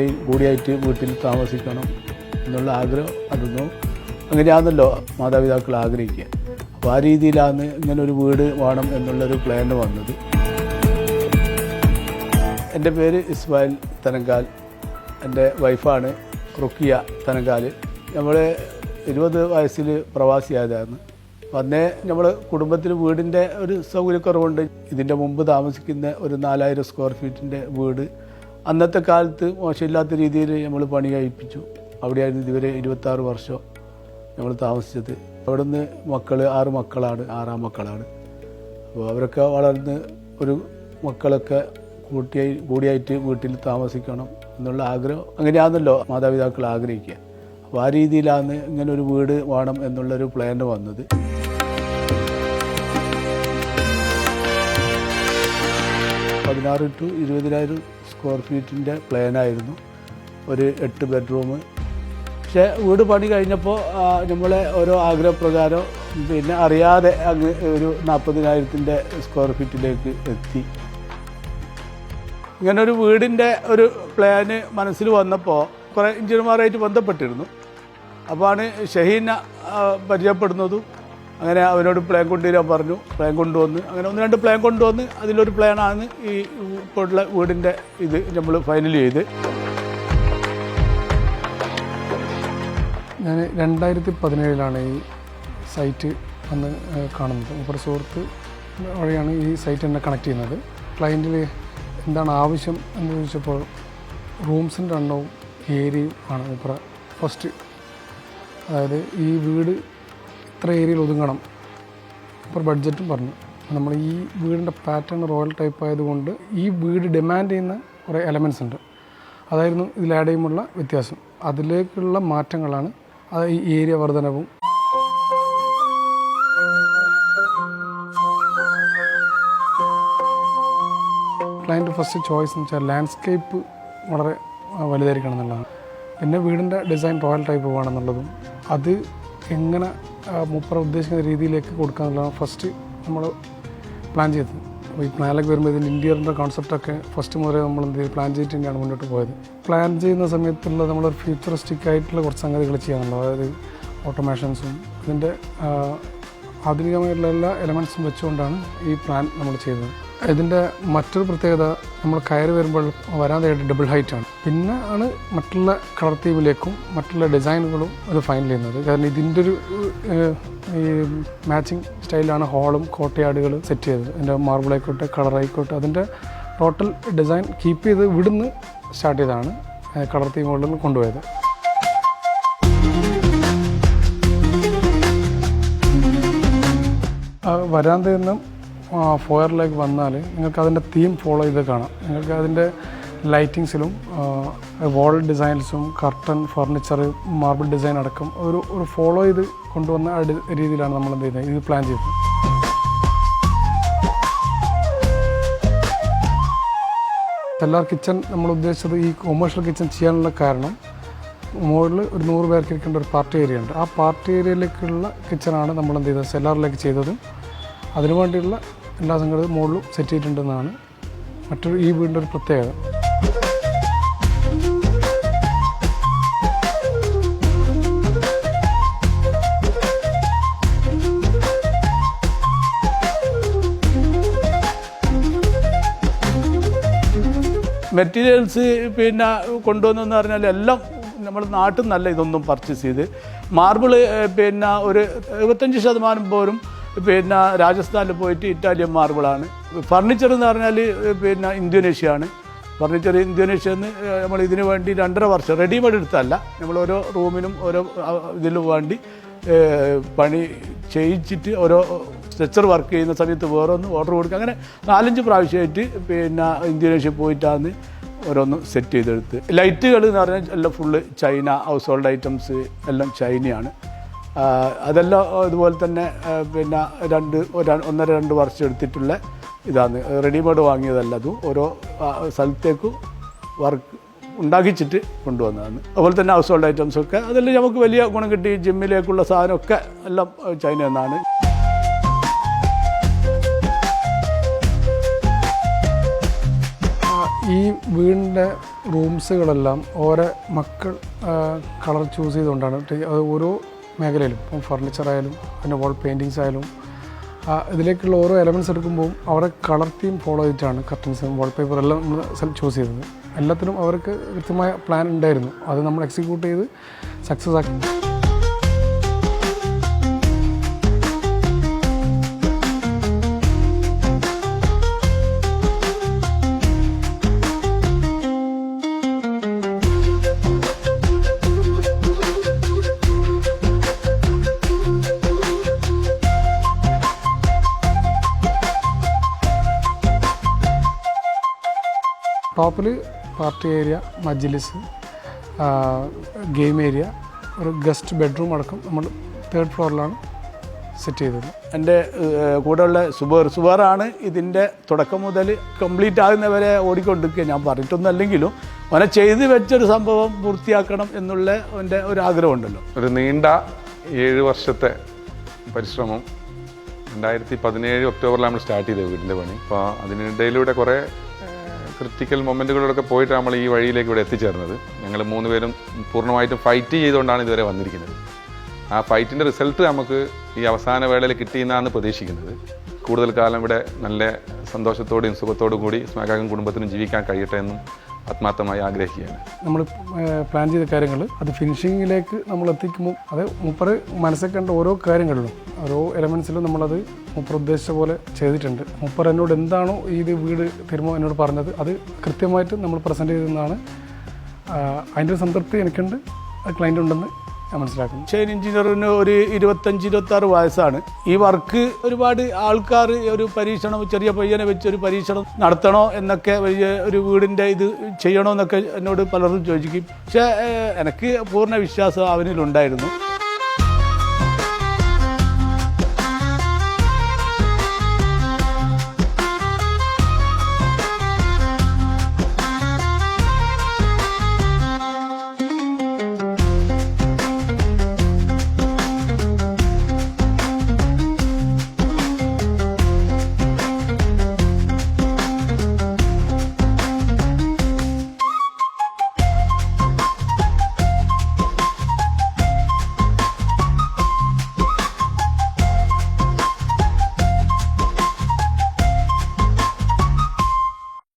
മക്കളൊക്കെ കൂടിയായിട്ട് വീട്ടിൽ താമസിക്കണം എന്നുള്ള ആഗ്രഹം അതൊന്നും അങ്ങനെയാണല്ലോ മാതാപിതാക്കൾ ആഗ്രഹിക്കുക. അപ്പോൾ ആ രീതിയിലാണ് ഇങ്ങനെ ഒരു വീട് വേണം എന്നുള്ളൊരു പ്ലാൻ വന്നത്. എന്റെ പേര് ഇസ്മായിൽ തനങ്കാൽ. എന്റെ വൈഫാണ് റുക്കിയ തനങ്കാൽ. നമ്മൾ ഇരുപത് വയസ്സിൽ പ്രവാസിയായതാണ്. അന്നേ നമ്മൾ കുടുംബത്തിൽ വീടിന്റെ ഒരു സൗകര്യക്കുറവുണ്ട്. ഇതിന്റെ മുമ്പ് താമസിക്കുന്ന ഒരു നാലായിരം സ്ക്വയർ ഫീറ്റിന്റെ വീട് അന്നത്തെ കാലത്ത് മോശമില്ലാത്ത രീതിയിൽ നമ്മൾ പണി കഴിപ്പിച്ചു. അവിടെയായിരുന്നു ഇതുവരെ ഇരുപത്താറ് വർഷം നമ്മൾ താമസിച്ചത്. അവിടെ നിന്ന് മക്കൾ ആറ് മക്കളാണ് ആറാം മക്കളാണ്. അപ്പോൾ അവരൊക്കെ വളർന്ന് ഒരു മക്കളൊക്കെ കൂട്ടിയായി കൂടിയായിട്ട് വീട്ടിൽ താമസിക്കണം എന്നുള്ള ആഗ്രഹം അങ്ങനെയാണല്ലോ മാതാപിതാക്കൾ ആഗ്രഹിക്കുക. അപ്പോൾ ആ രീതിയിലാണ് ഇങ്ങനെ ഒരു വീട് വേണം എന്നുള്ളൊരു പ്ലാൻ വന്നത്. പതിനാറ് ടു ഇരുപതിനായിരം സ്ക്വയർ ഫീറ്റിന്റെ പ്ലാനായിരുന്നു ഒരു എട്ട് ബെഡ്റൂം പക്ഷേ വീട് പണി കഴിഞ്ഞപ്പോൾ നമ്മളെ ഓരോ ആഗ്രഹപ്രകാരം പിന്നെ അറിയാതെ അങ്ങ് ഒരു നാൽപ്പതിനായിരത്തിന്റെ സ്ക്വയർ ഫീറ്റിലേക്ക് എത്തി. ഇങ്ങനെ ഒരു വീടിന്റെ ഒരു പ്ലാന് മനസ്സിൽ വന്നപ്പോൾ കുറേ എഞ്ചിനീയർമാരായിട്ട് ബന്ധപ്പെട്ടിരുന്നു. അപ്പോൾ ആണ് ഷഹീന പരിചയപ്പെടുന്നതും അങ്ങനെ അവനോട് പ്ലാൻ കൊണ്ടുവരാൻ പറഞ്ഞു. പ്ലാൻ കൊണ്ടുവന്ന് അങ്ങനെ ഒന്ന് രണ്ട് പ്ലാൻ കൊണ്ടുവന്ന് അതിലൊരു പ്ലാനാണ് ഈ ഇപ്പോഴുള്ള വീടിന്റെ ഇത് നമ്മൾ ഫൈനൽ ചെയ്ത്. ഞാൻ രണ്ടായിരത്തി പതിനേഴിലാണ് ഈ സൈറ്റ് അന്ന് കാണുന്നത്. മൂപ്പർ സുഹൃത്ത് വഴിയാണ് ഈ സൈറ്റ് എന്നെ കണക്ട് ചെയ്യുന്നത്. ക്ലയന്റിൽ എന്താണ് ആവശ്യം എന്ന് ചോദിച്ചപ്പോൾ റൂംസിന്റെ എണ്ണവും ഏരിയയും ആണ്. മൂപ്പറ ഫസ്റ്റ് അതായത് ഈ വീട് ഇത്ര ഏരിയയിൽ ഒതുങ്ങണം. അപ്പോൾ ബഡ്ജറ്റും പറഞ്ഞു. നമ്മൾ ഈ വീടിന്റെ പാറ്റേൺ റോയൽ ടൈപ്പ് ആയതുകൊണ്ട് ഈ വീട് ഡിമാൻഡ് ചെയ്യുന്ന കുറേ എലമെൻസ് ഉണ്ട്. അതായിരുന്നു ഇതിൽ ആഡ് ചെയ്യുമുള്ള വ്യത്യാസം. അതിലേക്കുള്ള മാറ്റങ്ങളാണ് അത് ഈ ഏരിയ വർധനവും. ക്ലയന്റ് ഫസ്റ്റ് ചോയ്സ് എന്ന് വെച്ചാൽ ലാൻഡ്സ്കേപ്പ് വളരെ വലുതായിരിക്കണം എന്നുള്ളതാണ്. പിന്നെ വീടിന്റെ ഡിസൈൻ റോയൽ ടൈപ്പ് വേണമെന്നുള്ളതും അത് എങ്ങനെ മൂപ്പറ ഉദ്ദേശിക്കുന്ന രീതിയിലേക്ക് കൊടുക്കാനുള്ള ഫസ്റ്റ് നമ്മൾ പ്ലാൻ ചെയ്തത്. അപ്പോൾ ഈ പ്ലാനിലേക്ക് വരുമ്പോൾ ഇതിന്റെ ഇന്റീരിയറിന്റെ കോൺസെപ്റ്റൊക്കെ ഫസ്റ്റ് മുതലേ നമ്മൾ എന്ത് ചെയ്തു? പ്ലാൻ ചെയ്തിട്ട് തന്നെയാണ് മുന്നോട്ട് പോയത്. പ്ലാൻ ചെയ്യുന്ന സമയത്തുള്ള നമ്മൾ ഫ്യൂച്ചറിസ്റ്റിക് ആയിട്ടുള്ള കുറച്ച് സംഗതികൾ ചെയ്യാനുള്ളത് അതായത് ഓട്ടോമേഷൻസും ഇതിന്റെ ആധുനികമായിട്ടുള്ള എല്ലാ എലമെൻസും വെച്ചുകൊണ്ടാണ് ഈ പ്ലാൻ നമ്മൾ ചെയ്തത്. ഇതിന്റെ മറ്റൊരു പ്രത്യേകത നമ്മൾ കയറി വരുമ്പോൾ വരാതെയായിട്ട് ഡബിൾ ഹൈറ്റ് ആണ്. പിന്നെ ആണ് മറ്റുള്ള കളർ തീമിലേക്കും മറ്റുള്ള ഡിസൈനുകളും അത് ഫൈനൽ ചെയ്യുന്നത്. കാരണം ഇതിന്റെ ഒരു ഈ മാച്ചിങ് സ്റ്റൈലാണ് ഹോളും കോട്ടയാടുകൾ സെറ്റ് ചെയ്തത്. ആയിക്കോട്ടെ കളർ ആയിക്കോട്ടെ അതിന്റെ ടോട്ടൽ ഡിസൈൻ കീപ്പ് ചെയ്ത് ഇവിടുന്ന് സ്റ്റാർട്ട് ചെയ്താണ് കളർ തീമുകളിൽ കൊണ്ടുപോയത്. വരാന്തയിൽ നിന്നും ഫോയറിലേക്ക് വന്നാൽ നിങ്ങൾക്ക് അതിന്റെ തീം ഫോളോ ചെയ്ത് കാണാം. നിങ്ങൾക്ക് അതിന്റെ ലൈറ്റിങ്സിലും വാൾ ഡിസൈൻസും കർട്ടൺ ഫർണിച്ചർ മാർബിൾ ഡിസൈൻ അടക്കം ഒരു ഒരു ഫോളോ ചെയ്ത് കൊണ്ടുവന്ന രീതിയിലാണ് നമ്മൾ എന്ത് ചെയ്യുന്നത്? ഇത് പ്ലാൻ ചെയ്തത് സെല്ലാർ കിച്ചൺ നമ്മൾ ഉദ്ദേശിച്ചത് ഈ കൊമേഴ്ഷ്യൽ കിച്ചൺ ചെയ്യാനുള്ള കാരണം മുകളിൽ ഒരു നൂറ് പേർക്ക് ഇരിക്കേണ്ട ഒരു പാർട്ടി ഏരിയ ഉണ്ട്. ആ പാർട്ടി ഏരിയയിലേക്കുള്ള കിച്ചണാണ് നമ്മൾ എന്ത് ചെയ്തത്? സെല്ലാറിലേക്ക് ചെയ്തത് അതിനുവേണ്ടിയുള്ള എല്ലാ സംഘടനയും മുകളിലും സെറ്റ് ചെയ്തിട്ടുണ്ടെന്നാണ് മറ്റൊരു ഈ വീടിന്റെ ഒരു പ്രത്യേകത. മെറ്റീരിയൽസ് പിന്നെ കൊണ്ടുവന്നെന്ന് പറഞ്ഞാൽ എല്ലാം നമ്മൾ നാട്ടിൽ നല്ല ഇതൊന്നും പർച്ചേസ് ചെയ്ത് മാർബിൾ പിന്നെ ഒരു എഴുപത്തഞ്ച് ശതമാനം പോലും പിന്നെ രാജസ്ഥാനിൽ പോയിട്ട് ഇറ്റാലിയൻ മാർബിളാണ് ഫർണിച്ചർ എന്ന് പറഞ്ഞാൽ പിന്നെ ഇന്തോനേഷ്യയാണ് ഫർണിച്ചർ ഇന്തോനേഷ്യയിൽ നിന്ന് നമ്മൾ ഇതിനു വേണ്ടി രണ്ടര വർഷം റെഡിമെയ്ഡ് എടുത്തല്ല നമ്മൾ ഓരോ റൂമിനും ഓരോ ഇതിനു വേണ്ടി പണി ചെയ്യിച്ചിട്ട് ഓരോ സ്ട്രെച്ചർ വർക്ക് ചെയ്യുന്ന സമയത്ത് വേറെ ഒന്ന് ഓർഡർ കൊടുക്കുക അങ്ങനെ നാലഞ്ച് പ്രാവശ്യമായിട്ട് പിന്നെ ഇന്തോനേഷ്യ പോയിട്ടാണ് ഓരോന്ന് സെറ്റ് ചെയ്തെടുത്ത്. ലൈറ്റുകൾ എന്ന് പറഞ്ഞാൽ എല്ലാം full China house hold items എല്ലാം ചൈനയാണ് അതെല്ലാം ഇതുപോലെ തന്നെ പിന്നെ രണ്ട് ഒന്നര രണ്ട് വർഷം എടുത്തിട്ടുള്ള ഇതാണ്. റെഡിമെയ്ഡ് വാങ്ങിയതല്ല അതും ഓരോ സ്ഥലത്തേക്ക് വർക്ക് ഉണ്ടാക്കിച്ചിട്ട് കൊണ്ടുവന്നതാണ്. അതുപോലെ തന്നെ ഹൗസ് ഹോൾഡ് ഐറ്റംസ് ഒക്കെ അതെല്ലാം നമുക്ക് വലിയ ഗുണം കിട്ടി. ജിമ്മിലേക്കുള്ള സാധനമൊക്കെ എല്ലാം ചൈന നിന്നാണ്. ആ, ഈ വീടിന്റെ റൂംസുകളെല്ലാം ഓരോ മക്കൾ കളർ ചൂസ് ചെയ്തുകൊണ്ടാണ്. അത് ഓരോ മേഖലയിലും ഇപ്പം ഫർണിച്ചറായാലും പിന്നെ വാൾ പെയിന്റിങ്സ് ആയാലും ഇതിലേക്കുള്ള ഓരോ എലമെന്റ്സ് എടുക്കുമ്പോൾ അവരെ കളർ തീം ഫോളോ ചെയ്തിട്ടാണ് കർട്ടൻസും വാൾപേപ്പർ എല്ലാം നമ്മൾ ചൂസ് ചെയ്തത്. എല്ലാത്തിനും അവർക്ക് കൃത്യമായ പ്ലാൻ ഉണ്ടായിരുന്നു. അത് നമ്മൾ എക്സിക്യൂട്ട് ചെയ്ത് സക്സസ് ആക്കി. ടോപ്പിൽ പാർട്ടി ഏരിയ മജ്ലിസ് ഗെയിം ഏരിയ ഒരു ഗസ്റ്റ് ബെഡ്റൂം അടക്കം നമ്മൾ തേർഡ് ഫ്ലോറിലാണ് സെറ്റ് ചെയ്തത്. എന്റെ കൂടെയുള്ള സുബേർ സുബേറാണ് ഇതിന്റെ തുടക്കം മുതൽ കംപ്ലീറ്റ് ആകുന്നവരെ ഓടിക്കൊണ്ടിരിക്കുക ഞാൻ പറഞ്ഞിട്ടൊന്നല്ലെങ്കിലും അവനെ ചെയ്തു വെച്ചൊരു സംഭവം പൂർത്തിയാക്കണം എന്നുള്ള എന്റെ ഒരു ആഗ്രഹമുണ്ടല്ലോ ഒരു നീണ്ട ഏഴ് വർഷത്തെ പരിശ്രമം. രണ്ടായിരത്തി പതിനേഴ് ഒക്ടോബറിലാണ് നമ്മൾ സ്റ്റാർട്ട് ചെയ്തത് വീടിന്റെ പണി. അപ്പോൾ അതിനിടയിലൂടെ കുറേ ക്രിട്ടിക്കൽ മൊമെന്റുകളിലൊക്കെ പോയിട്ടാണ് നമ്മൾ ഈ വഴിയിലേക്ക് ഇവിടെ എത്തിച്ചേർന്നത്. ഞങ്ങൾ മൂന്ന് പേരും പൂർണമായിട്ടും ഫൈറ്റ് ചെയ്തുകൊണ്ടാണ് ഇതുവരെ വന്നിരിക്കുന്നത്. ആ ഫൈറ്റിന്റെ റിസൾട്ട് നമുക്ക് ഈ അവസാന വേളയിൽ കിട്ടിയെന്നാണ് പ്രതീക്ഷിക്കുന്നത്. കൂടുതൽ കാലം ഇവിടെ നല്ല സന്തോഷത്തോടെയും സുഖത്തോടും കൂടി സ്മാകാകം കുടുംബത്തിനും ജീവിക്കാൻ കഴിയട്ടെ എന്നും ആത്മാർത്ഥമായി ആഗ്രഹിക്കുകയാണ്. നമ്മൾ പ്ലാൻ ചെയ്ത കാര്യങ്ങൾ അത് ഫിനിഷിങ്ങിലേക്ക് നമ്മൾ എത്തിക്കുമ്പോൾ അത് മുപ്പറ് മനസ്സിൽ കണ്ട ഓരോ കാര്യങ്ങളിലും ഓരോ എലമെൻസിലും നമ്മളത് മുപ്പർ ഉദ്ദേശിച്ച പോലെ ചെയ്തിട്ടുണ്ട്. മൂപ്പർ എന്നോട് എന്താണോ ഈ വീട് തരുമോ എന്നോട് പറഞ്ഞത് അത് കൃത്യമായിട്ട് നമ്മൾ പ്രസന്റ് ചെയ്തെന്നാണ് അതിന്റെ സംതൃപ്തി എനിക്കുണ്ട് ക്ലയന്റ് ഉണ്ടെന്ന് ഞാൻ മനസ്സിലാക്കുന്നു. ചെയിൻ എഞ്ചിനീയറിന് ഒരു ഇരുപത്തഞ്ച് ഇരുപത്തി ആറ് വയസ്സാണ്. ഈ വർക്ക് ഒരുപാട് ആൾക്കാർ ഒരു പരീക്ഷണം ചെറിയ പയ്യനെ വെച്ച് ഒരു പരീക്ഷണം നടത്തണോ എന്നൊക്കെ വലിയ ഒരു വീടിന്റെ ഇത് ചെയ്യണോ എന്നൊക്കെ എന്നോട് പലരും ചോദിക്കും. പക്ഷേ എനിക്ക് പൂർണ വിശ്വാസം അവനിലുണ്ടായിരുന്നു.